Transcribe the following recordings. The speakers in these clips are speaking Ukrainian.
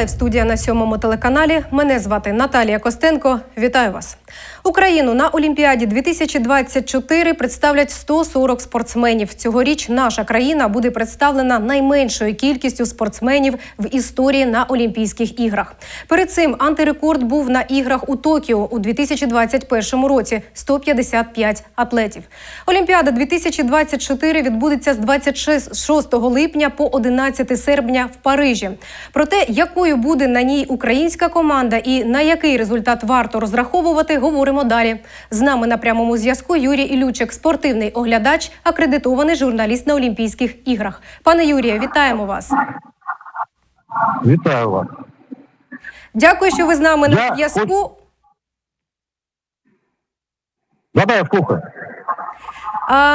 Лайв студія на сьомому телеканалі. Мене звати Наталія Костенко. Вітаю вас. Україну на Олімпіаді 2024 представлять 140 спортсменів. Цьогоріч наша країна буде представлена найменшою кількістю спортсменів в історії на Олімпійських іграх. Перед цим антирекорд був на іграх у Токіо у 2021 році 155 атлетів. Олімпіада 2024 відбудеться з 26 липня по 11 серпня в Парижі. Про те, якою буде на ній українська команда і на який результат варто розраховувати, говоримо далі. З нами на прямому зв'язку Юрій Ілючик, спортивний оглядач, акредитований журналіст на Олімпійських іграх. Пане Юрію, вітаємо вас. Вітаю вас. Дякую, що ви з нами на зв'язку. Да-да, я слухаю.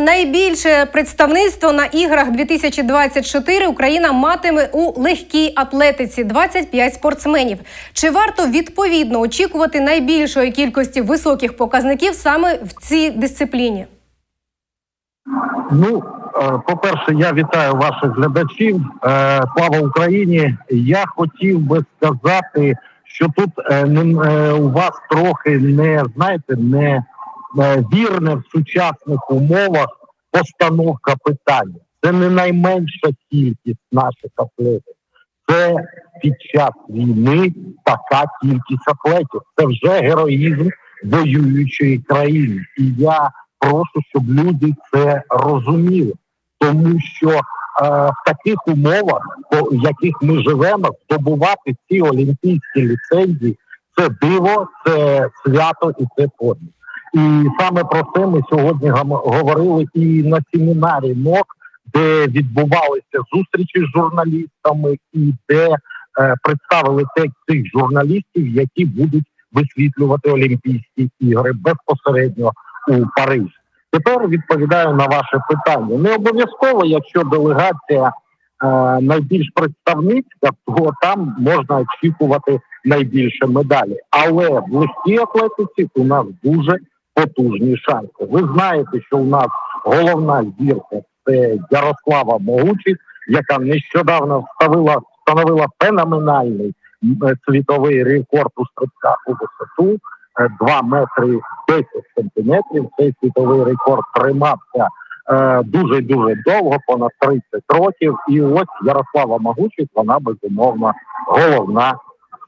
Найбільше представництво на іграх 2024 Україна матиме у легкій атлетиці 25 спортсменів. Чи варто відповідно очікувати найбільшої кількості високих показників саме в цій дисципліні? Ну, е, по-перше, я вітаю ваших глядачів. Е, Слава Україні! Я хотів би сказати, що тут е, у вас трохи не знаєте, не вірне в сучасних умовах постановка питання. Це не найменша кількість наших атлетів. Це під час війни така кількість атлетів. Це вже героїзм воюючої країни. І я прошу, щоб люди це розуміли, тому що е, в таких умовах, в яких ми живемо, здобувати ці олімпійські ліцензії це диво, це свято і це подвиг. І саме про це ми сьогодні говорили і на семінарі МОК, де відбувалися зустрічі з журналістами, і де е, представили текст тих журналістів, які будуть висвітлювати Олімпійські ігри безпосередньо у Парижі. Тепер відповідаю на ваше питання. Не обов'язково, якщо делегація е, найбільш представницька, то там можна очікувати найбільше медалі. Але в легкій атлетиці у нас дуже потужні шанси. Ви знаєте, що у нас головна зірка це Ярослава Могучих, яка нещодавно встановила, встановила феноменальний е, світовий рекорд у стрибках у висоту. е, 2 метри 10 сантиметрів. Цей світовий рекорд тримався е, дуже дуже довго, понад 30 років. І ось Ярослава Могучих, вона безумовно головна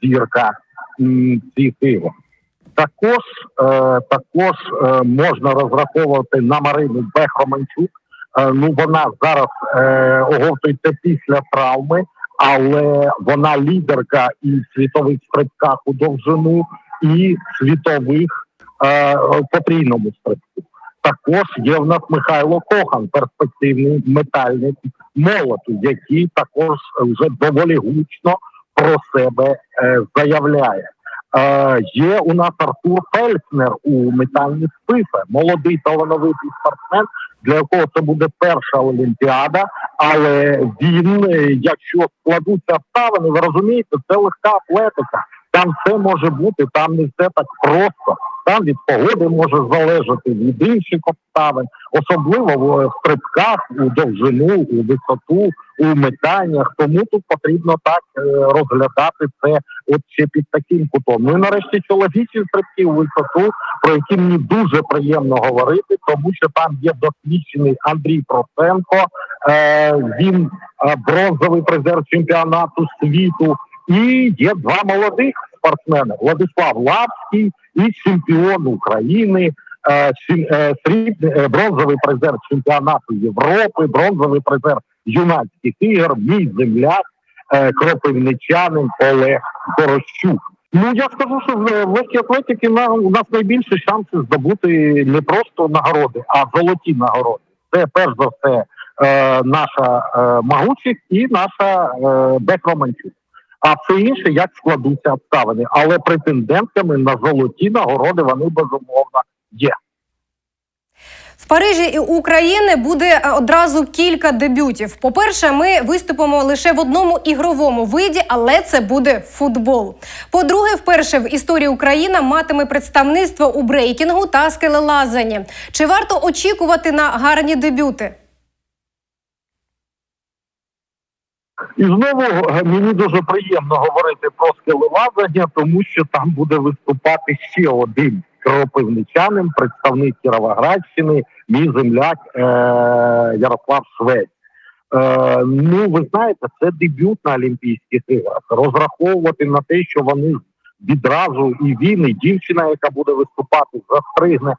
зірка цих ігор. Також е, також е, можна розраховувати на Марину Бехроманчук. Е, ну вона зараз оговтується після травми, але вона лідерка і в світових стрибках у довжину, і світових потрійному стрибку. Також є в нас Михайло Кохан, перспективний метальник молоту, який також вже доволі гучно про себе заявляє. Е, є у нас Артур Фельснер у метальні спифи, молодий талановитий спортсмен, для якого це буде перша олімпіада. Але він, е, якщо складуться обставини, ви розумієте, це легка атлетика. Там все може бути, там не все так просто. Там від погоди може залежати від інших обставин, особливо в стрибках, у довжину, у висоту, у метаннях. Тому тут потрібно так е, розглядати це от ще під таким кутом. Ну і нарешті чоловічі стрибки у висоту, про які мені дуже приємно говорити, тому що там є досвідчений Андрій Проценко. Е, він е, бронзовий призер чемпіонату світу. І є два молодих спортсмени: Владислав Лапський і чемпіон України, е, е, е, бронзовий призер чемпіонату Європи, бронзовий призер юнацьких ігор, мій земляк, кропивничанин Олег Горощук. Ну я скажу, що в легкій атлетики на у нас найбільші шанси здобути не просто нагороди, а золоті нагороди. Це перш за все е, наша е, Магучих і наша е, Бек Романчук. А все інше, як складуться обставини. Але претендентками на золоті нагороди вони безумовно є. В Парижі і України буде е, одразу кілька дебютів. По-перше, ми виступимо лише в одному ігровому виді, але це буде футбол. По-друге, вперше в історії Україна матиме представництво у брейкінгу та скелелазанні. Чи варто очікувати на гарні дебюти? І знову е, мені дуже приємно говорити про скелелазання, тому що там буде виступати ще один кропивничанин, представник Кіровоградщини, мій земляк е- Ярослав Швець. Е, ну, ви знаєте, це дебют на Олімпійських іграх. Розраховувати на те, що вони відразу і він, і дівчина, яка буде виступати, застригне,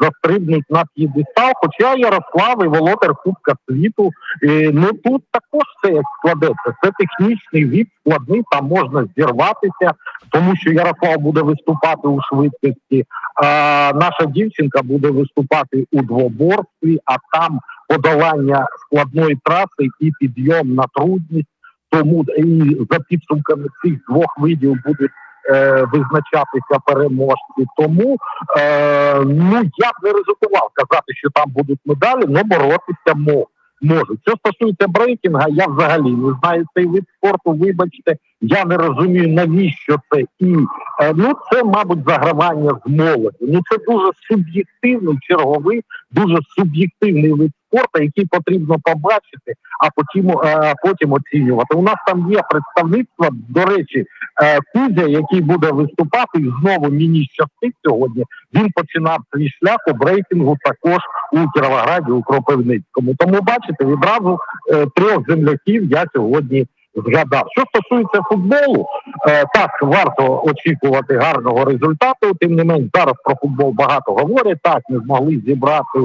застрибнуть на п'єдестал. Хоча Ярослав і володар Кубка світу. е, ну тут також все як складеться. Це технічний від складний, там можна зірватися, тому що Ярослав буде виступати у швидкості. А наша дівчинка буде виступати у двоборстві, а там подолання складної траси і підйом на трудність. Тому і за підсумками цих двох видів будуть е, визначатися переможці. Тому е, ну я б не ризикував казати, що там будуть медалі, але боротися мо- можуть. Що стосується брейкінга, я взагалі не знаю цей вид спорту. Вибачте, я не розумію навіщо це і е, ну це, мабуть, загравання з молоді. Ну це дуже суб'єктивний черговий, дуже суб'єктивний вид спорту, який потрібно побачити, а потім е, потім оцінювати. У нас там є представництво, до речі, е, Кузя, який буде виступати, знову мені щастить сьогодні. Він починав свій шлях у брейкінгу також у Кіровограді, у Кропивницькому. Тому бачите, відразу е, трьох земляків я сьогодні згадав. Що стосується футболу, е, так варто очікувати гарного результату. Тим не менш, зараз про футбол багато говорять. Так не змогли зібрати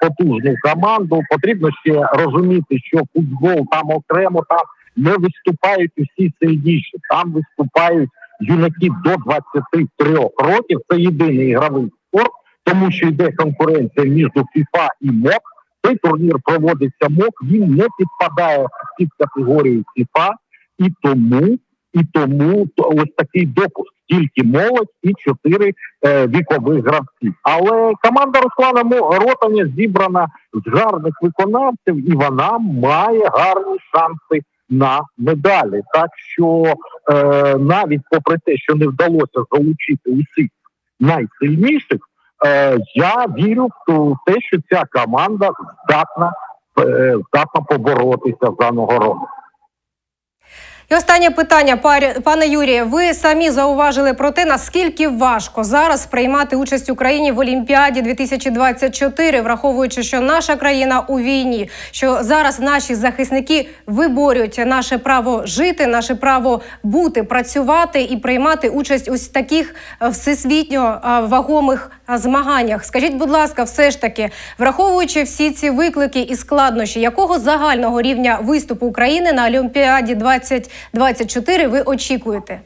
потужну команду. Потрібно ще розуміти, що футбол там окремо там не виступають усі сильніші. Там виступають юнаки до 23 років. Це єдиний ігровий спорт, тому що йде конкуренція між FIFA і МОК. Цей турнір проводиться МОК. Він не підпадає під категорію FIFA, і тому і тому ось такий допуск. Тільки молодь і чотири е, вікових гравці. Але команда Руслана Ротаня зібрана з гарних виконавців, і вона має гарні шанси на медалі. Так що е, навіть попри те, що не вдалося залучити усіх найсильніших, е, я вірю в те, що ця команда здатна, е, здатна поборотися за нагороду. І останнє питання, пане Юрію. Ви самі зауважили про те, наскільки важко зараз приймати участь Україні в Олімпіаді 2024, враховуючи, що наша країна у війні, що зараз наші захисники виборюють наше право жити, наше право бути, працювати і приймати участь у таких е, всесвітньо е, вагомих змаганнях. Скажіть, будь ласка, все ж таки, враховуючи всі ці виклики і складнощі, якого загального рівня виступу України на Олімпіаді 2024 ви очікуєте?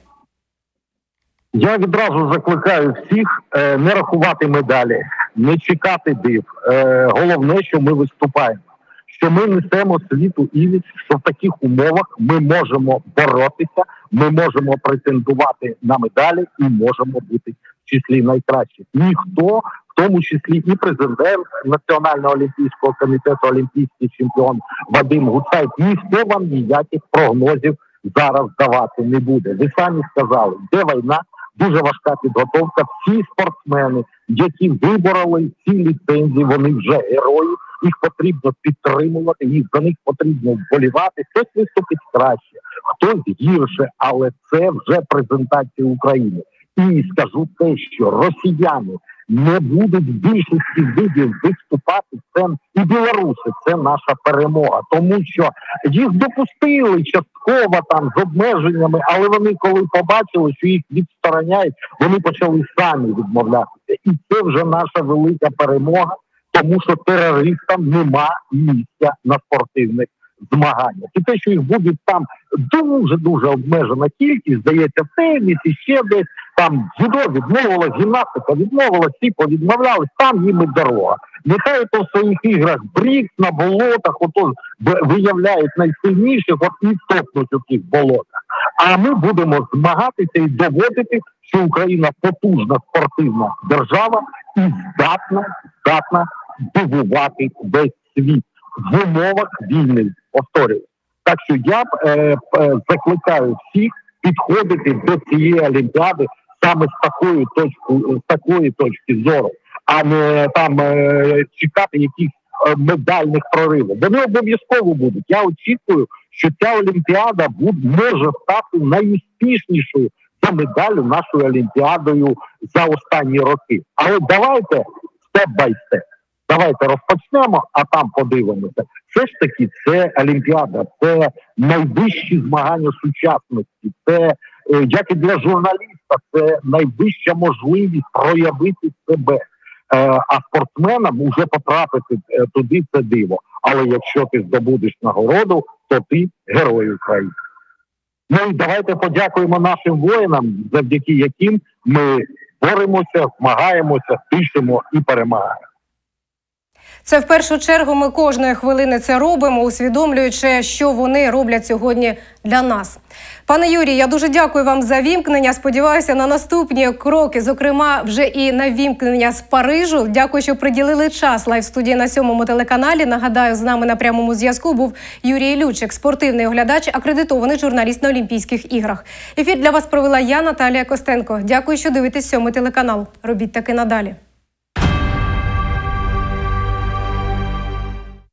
Я відразу закликаю всіх е, не рахувати медалі, не чекати див. Е, головне, що ми виступаємо, що ми несемо світу імідж, що в таких умовах ми можемо боротися, ми можемо претендувати на медалі і можемо бути числі найкращих. Ніхто, в тому числі і президент Національного олімпійського комітету, олімпійський чемпіон Вадим Гуцайт, ніхто вам ніяких прогнозів зараз давати не буде. Ви самі сказали, де війна, дуже важка підготовка. Всі спортсмени, які вибороли ці ліцензії, вони вже герої. Їх потрібно підтримувати, їх за них потрібно вболівати. Хтось виступить краще, хтось гірше, але це вже презентація України. І скажу те, що росіяни не будуть більшості видів виступати. Це і білоруси. Це наша перемога, тому що їх допустили частково там з обмеженнями, але вони коли побачили, що їх відстороняють, вони почали самі відмовлятися, і це вже наша велика перемога, тому що терористам нема місця на спортивних змаганнях. І те, що їх буде там дуже дуже обмежена кількість, здається, в тенісі, ще десь там дзюдо відмовила, гімнастика відмовила, всі повідмовлялись, там їм і дорога. Нехай то в своїх іграх брік на болотах, ото виявляють найсильніших, от і топнуть у тих болотах. А ми будемо змагатися і доводити, що Україна потужна спортивна держава і здатна, здатна дивувати весь світ в умовах війни. Повторюю. Так що я б е, е, закликаю всіх підходити до цієї олімпіади саме з такої точки, з такої точки зору, а не там е, чекати якихось е, медальних проривів. Вони обов'язково будуть. Я очікую, що ця олімпіада буде може стати найуспішнішою за медаллю нашою олімпіадою за останні роки. Але давайте степ бай степ. Давайте розпочнемо, а там подивимося. Все ж таки, це Олімпіада, це найвищі змагання сучасності. Це як і для журналіста, це найвища можливість проявити себе. Е, а спортсменам вже потрапити е, туди це диво. Але якщо ти здобудеш нагороду, то ти герой України. Ну і давайте подякуємо нашим воїнам, завдяки яким ми боремося, змагаємося, пишемо і перемагаємо. Це в першу чергу ми кожної хвилини це робимо, усвідомлюючи, що вони роблять сьогодні для нас. Пане Юрій, я дуже дякую вам за вімкнення. Сподіваюся на наступні кроки, зокрема, вже і на вімкнення з Парижу. Дякую, що приділили час лайв студії на сьомому телеканалі. Нагадаю, з нами на прямому зв'язку був Юрій Лючик, спортивний оглядач, акредитований журналіст на Олімпійських іграх. Ефір для вас провела я, Наталія Костенко. Дякую, що дивитесь сьомий телеканал. Робіть таки надалі.